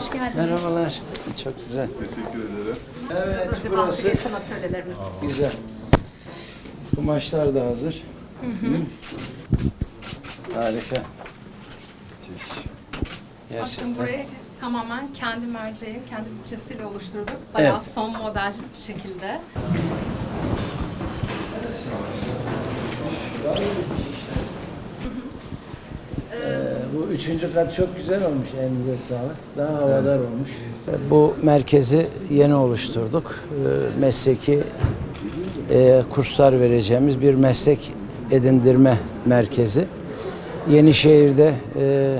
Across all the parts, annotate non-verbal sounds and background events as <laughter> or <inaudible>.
Merhabalar. Hoş geldiniz. Merhabalar. Çok güzel. Teşekkür ederim. Evet, Hızlıca burası atölyelerimiz. güzel. Kumaşlar da hazır. Hı. Harika. Bakın Gerçekten. burayı tamamen kendi merceğin, kendi bütçesiyle oluşturduk. Bayağı Evet. son model şekilde. Üçüncü kat çok güzel olmuş. Elinize sağlık. Daha havadar olmuş. Bu merkezi yeni oluşturduk. Ee, mesleki e, kurslar vereceğimiz bir meslek edindirme merkezi. Yenişehir'de e,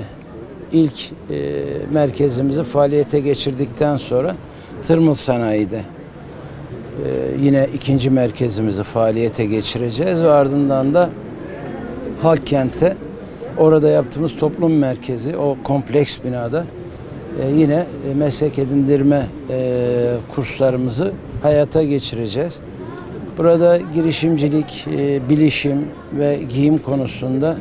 ilk e, merkezimizi faaliyete geçirdikten sonra Tırmıl Sanayi'de yine ikinci merkezimizi faaliyete geçireceğiz ve ardından da Halkkent'te orada yaptığımız toplum merkezi o kompleks binada e, yine e, meslek edindirme e, kurslarımızı hayata geçireceğiz. Burada girişimcilik, e, bilişim ve giyim konusunda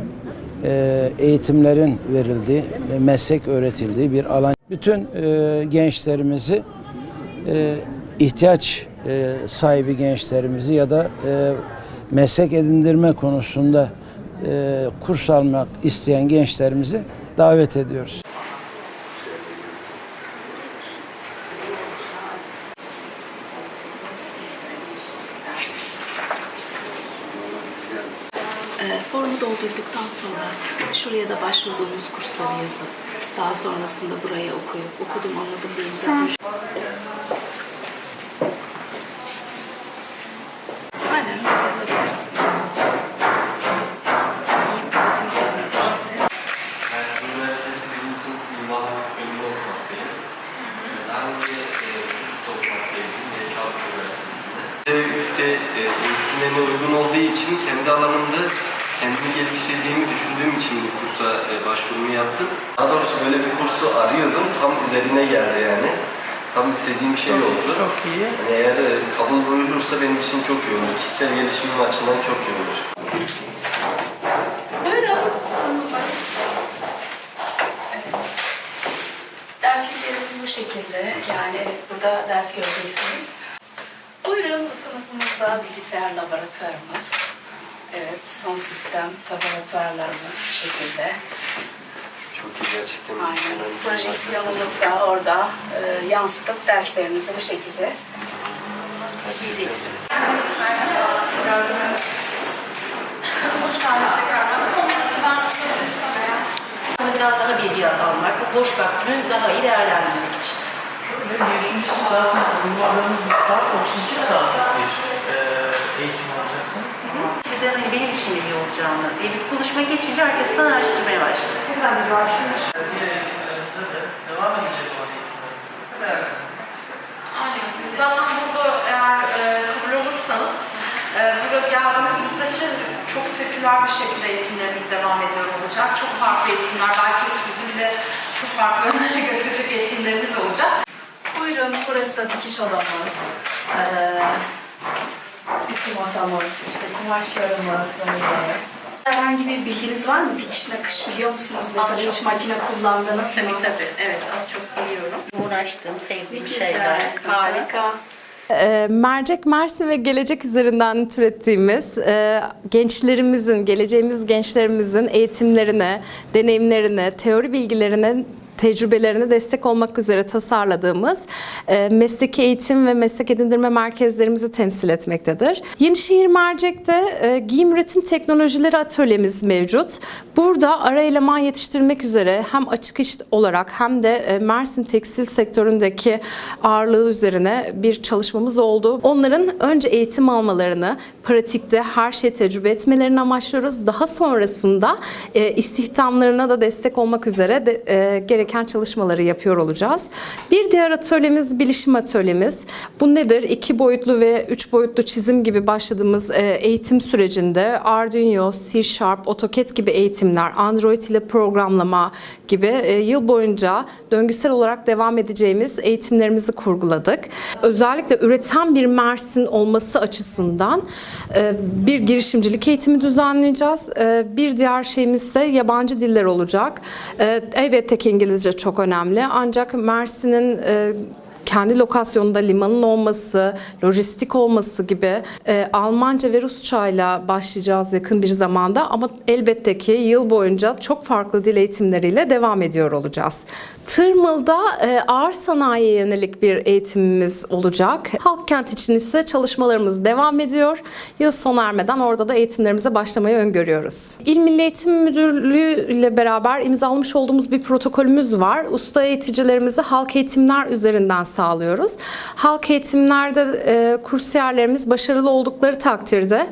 e, eğitimlerin verildiği, ve meslek öğretildiği bir alan. Bütün e, gençlerimizi e, ihtiyaç e, sahibi gençlerimizi ya da e, meslek edindirme konusunda e, kurs almak isteyen gençlerimizi davet ediyoruz. Ee, Formu doldurduktan sonra şuraya da başvurduğumuz kursları yazıp daha sonrasında buraya okuyup okudum anladım diye imza Aynen yazabilirsiniz. Üçte e, eğitimlerine uygun olduğu için kendi alanımda kendimi geliştireceğimi düşündüğüm için bu kursa e, başvurumu yaptım. Daha doğrusu böyle bir kursu arıyordum, tam üzerine geldi yani. Tam istediğim şey oldu. Çok iyi. Yani eğer e, kabul buyurulursa benim için çok iyi olur. Kişisel gelişimim açısından çok iyi olur. Buyurun. Evet. Dersliklerimiz bu şekilde. Yani evet burada ders göreceksiniz. Sınıfımızda bilgisayar laboratuvarımız. Evet son sistem laboratuvarlarımız bu şekilde. Çok iyi gerçekten. Aynen. Ben- Projeksiyonumuz da orada e, yansıtıp derslerinizi bu şekilde işleyeceksiniz. Hoş geldiniz tekrardan. Biraz daha bilgi almak, bu boş vaktini daha iyi değerlendirmek için. Şöyle girişimcisi zaten bir saat 32 saatlik bir e, eğitim alacaksınız. Bir de hani benim için de iyi olacağını diye bir konuşma geçince herkes de araştırmaya başladı. Ne kadar güzel. Şimdi E, Diğer eğitimlerimize de devam edecek olan eğitimlerimizde de isteriz. Aynen. Zaten burada eğer e, kabul olursanız e, burada geldiğiniz müddetçe çok seküler bir şekilde eğitimlerimiz devam ediyor olacak. Çok farklı eğitimler, belki sizi bile çok farklı <laughs> yönlere götürecek eğitimlerimiz olacak. Buyurun, burası da dikiş odamız. Ee, bütün masamız, işte kumaşlarımız böyle. Herhangi bir bilginiz var mı? Dikiş nakış biliyor musunuz? Mesela hiç makine kullandınız Tabii mı? tabii, evet az çok biliyorum. Uğraştığım, sevdiğim Güzel, şeyler. harika. Mercek Mersin ve gelecek üzerinden türettiğimiz e, gençlerimizin, geleceğimiz gençlerimizin eğitimlerine, deneyimlerine, teori bilgilerine tecrübelerine destek olmak üzere tasarladığımız e, mesleki eğitim ve meslek edindirme merkezlerimizi temsil etmektedir. Yenişehir Mercek'te e, giyim üretim teknolojileri atölyemiz mevcut. Burada ara eleman yetiştirmek üzere hem açık iş olarak hem de e, Mersin tekstil sektöründeki ağırlığı üzerine bir çalışmamız oldu. Onların önce eğitim almalarını, pratikte her şeyi tecrübe etmelerini amaçlıyoruz. Daha sonrasında e, istihdamlarına da destek olmak üzere de, e, gereken çalışmaları yapıyor olacağız. Bir diğer atölyemiz bilişim atölyemiz. Bu nedir? İki boyutlu ve üç boyutlu çizim gibi başladığımız e, eğitim sürecinde Arduino, C Sharp, AutoCAD gibi eğitimler, Android ile programlama gibi e, yıl boyunca döngüsel olarak devam edeceğimiz eğitimlerimizi kurguladık. Özellikle üreten bir Mersin olması açısından e, bir girişimcilik eğitimi düzenleyeceğiz. Bir diğer şeyimiz ise yabancı diller olacak. Elbette ki İngilizce sizce çok önemli. Ancak Mersin'in e, kendi lokasyonunda limanın olması, lojistik olması gibi e, Almanca ve Rusçayla başlayacağız yakın bir zamanda ama elbette ki yıl boyunca çok farklı dil eğitimleriyle devam ediyor olacağız. Tırmıl'da e, ağır sanayiye yönelik bir eğitimimiz olacak. Halk kent için ise çalışmalarımız devam ediyor. Yıl sona ermeden orada da eğitimlerimize başlamayı öngörüyoruz. İl Milli Eğitim Müdürlüğü ile beraber imzalamış olduğumuz bir protokolümüz var. Usta eğiticilerimizi halk eğitimler üzerinden sağlıyoruz. Halk eğitimlerde e, kursiyerlerimiz başarılı oldukları takdirde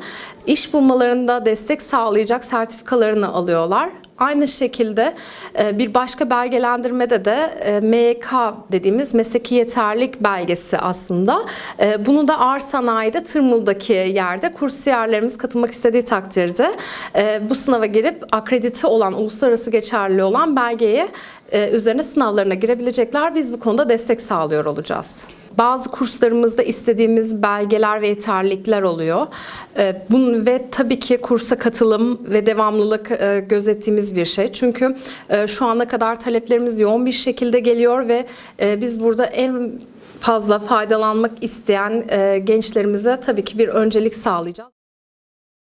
iş bulmalarında destek sağlayacak sertifikalarını alıyorlar. Aynı şekilde e, bir başka belgelendirmede de e, MEK dediğimiz mesleki yeterlik belgesi aslında. E, Bunu da ağır sanayide Tırmıl'daki yerde kursiyerlerimiz katılmak istediği takdirde bu sınava girip akredite olan, uluslararası geçerli olan belgeye üzerine sınavlarına girebilecekler. Biz bu konuda destek sağlıyor olacağız. Bazı kurslarımızda istediğimiz belgeler ve yeterlilikler oluyor. Ee, Bunun ve tabii ki kursa katılım ve devamlılık e, gözettiğimiz bir şey. Çünkü e, şu ana kadar taleplerimiz yoğun bir şekilde geliyor ve e, biz burada en fazla faydalanmak isteyen gençlerimize tabii ki bir öncelik sağlayacağız.